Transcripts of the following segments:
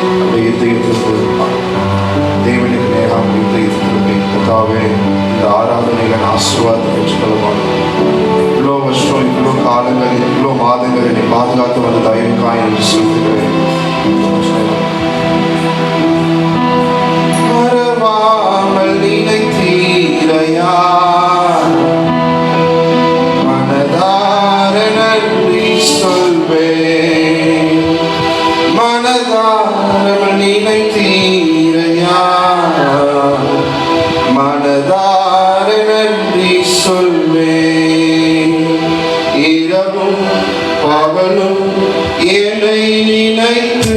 நம்முடைய இதயத்திற்கு தேவனுக்கு நேராக இதயத்திற்கு கத்தாவே இந்த ஆராதனைகளை நான் ஆசீர்வாதம் பெற்றுக்கொள்ளணும் இவ்வளோ வருஷம் இவ்வளோ காலங்கள் இவ்வளோ மாதங்கள் என்னை பாதுகாத்து வந்த தயவுக்காய் என்று சொல்லுகிறேன் மனதார நன்றி சொல்வேன். இரவும் பகலும் என்னை நினைத்து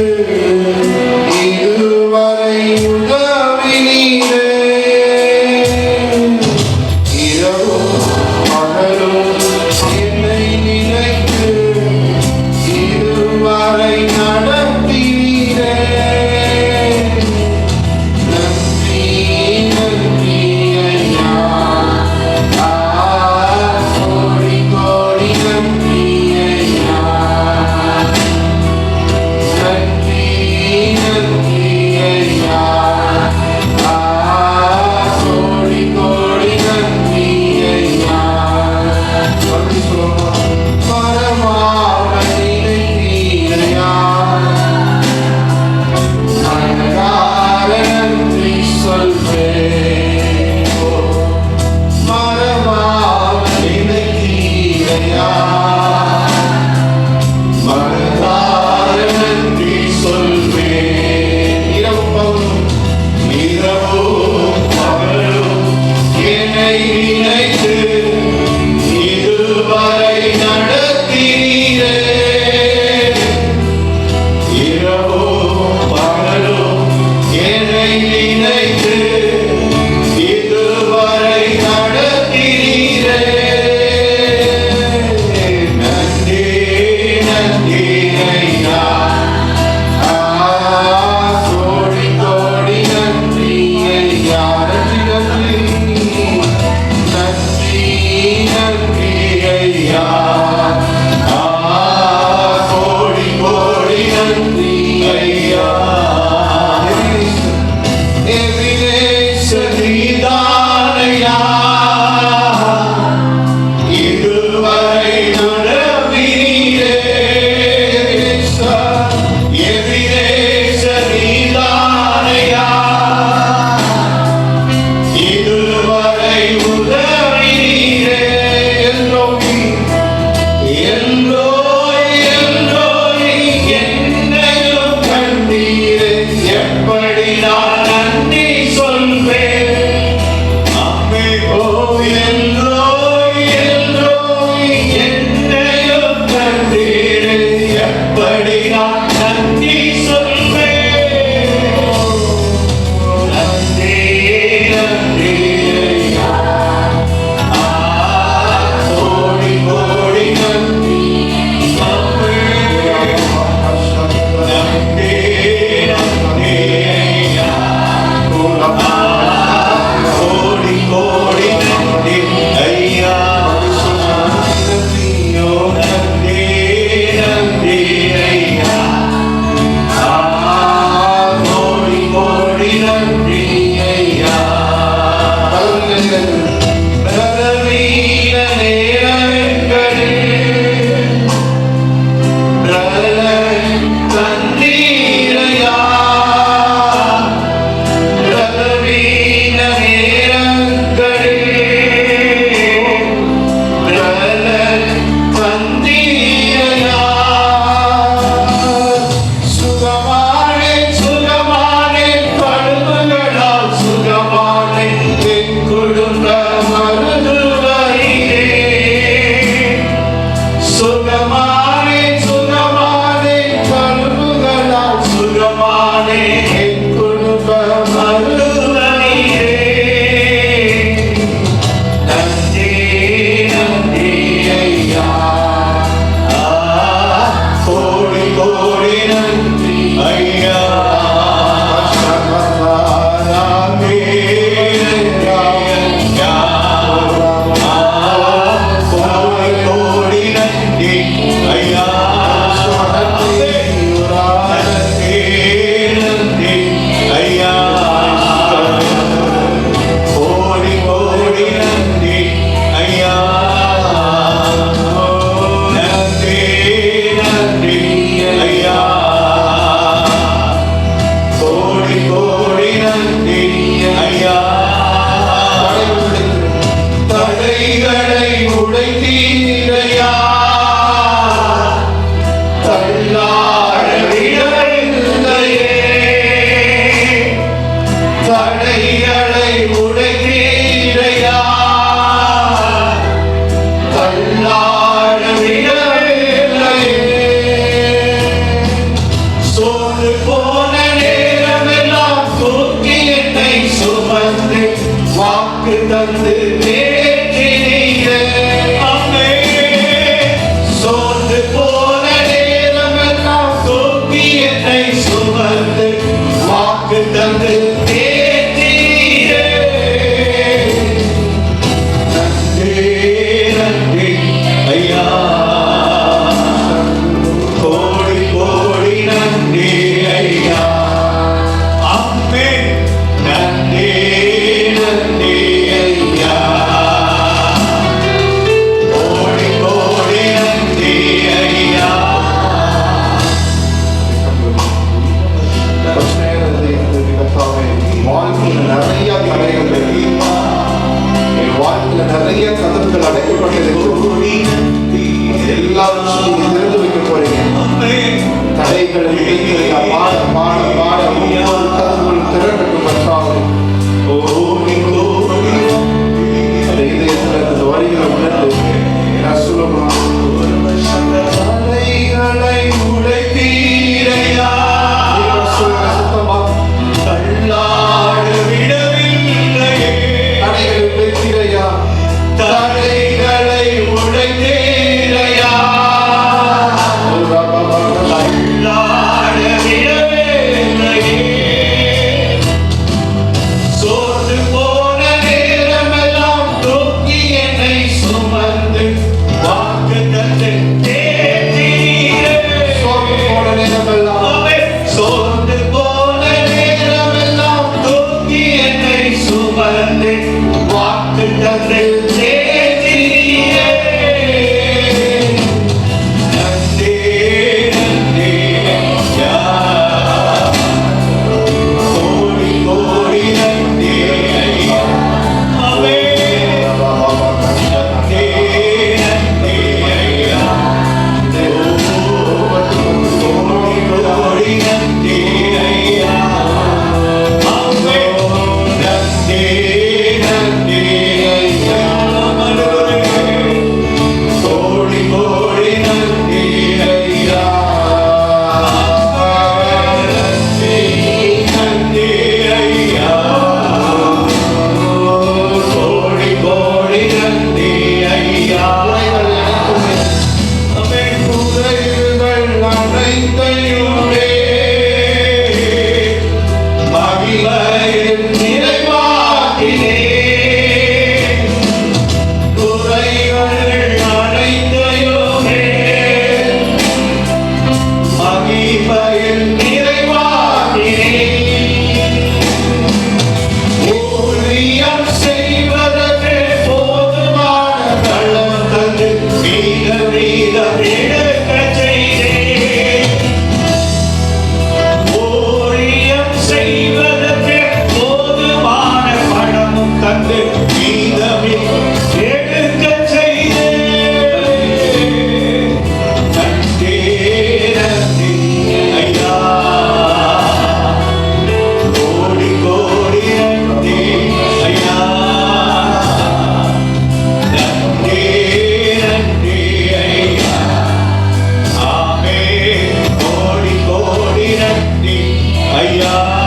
Hallelujah.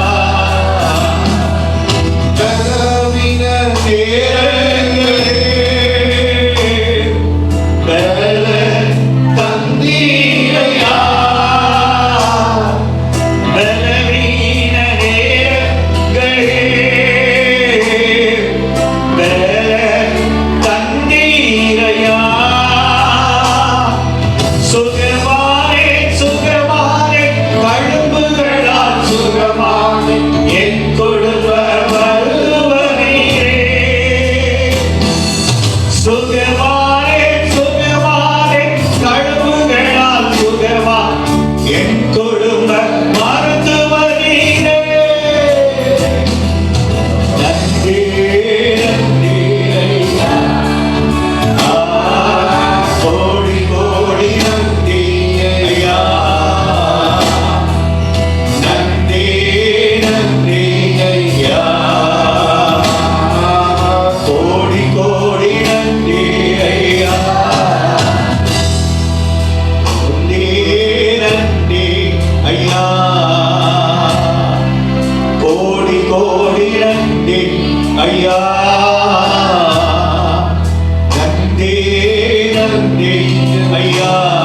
ஐயா.